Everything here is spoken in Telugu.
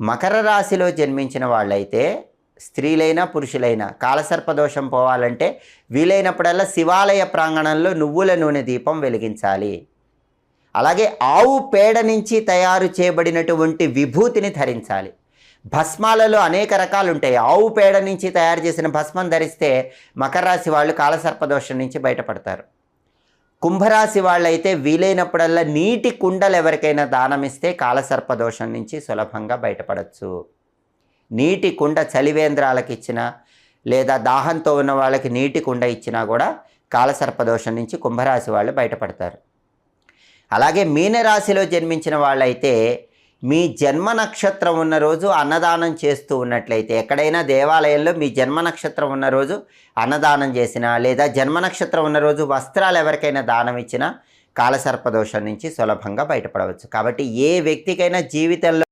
మకర రాశిలో జన్మించిన వాళ్ళైతే స్త్రీలైనా పురుషులైనా కాలసర్పదోషం పోవాలంటే వీలైనప్పుడల్లా శివాలయ ప్రాంగణంలో నువ్వుల నూనె దీపం వెలిగించాలి. అలాగే ఆవు పేడ నుంచి తయారు చేయబడినటువంటి విభూతిని ధరించాలి. భస్మాలలో అనేక రకాలు ఉంటాయి ఆవు పేడ నుంచి తయారు చేసిన భస్మం ధరిస్తే మకర రాశి వాళ్ళు కాలసర్పదోషం నుంచి బయటపడతారు. కుంభరాశి వాళ్ళైతే వీలైనప్పుడల్లా నీటి కుండలు ఎవరికైనా దానం ఇస్తే కాలసర్పదోషం నుంచి సులభంగా బయటపడవచ్చు నీటి కుండ చలివేంద్రాలకు ఇచ్చినా లేదా దాహంతో ఉన్న వాళ్ళకి నీటి కుండ ఇచ్చినా కూడా కాలసర్పదోషం నుంచి కుంభరాశి వాళ్ళు బయటపడతారు. అలాగే మీనరాశిలో జన్మించిన వాళ్ళైతే మీ జన్మ నక్షత్రం ఉన్న రోజు అన్నదానం చేస్తూ ఉన్నట్లయితే ఎక్కడైనా దేవాలయంలో మీ జన్మ నక్షత్రం ఉన్న రోజు అన్నదానం చేసినా లేదా జన్మ నక్షత్రం ఉన్న రోజు వస్త్రాలు ఎవరికైనా దానం ఇచ్చినా కాలసర్పదోషం నుంచి సులభంగా బయటపడవచ్చు. కాబట్టి ఏ వ్యక్తికైనా జీవితంలో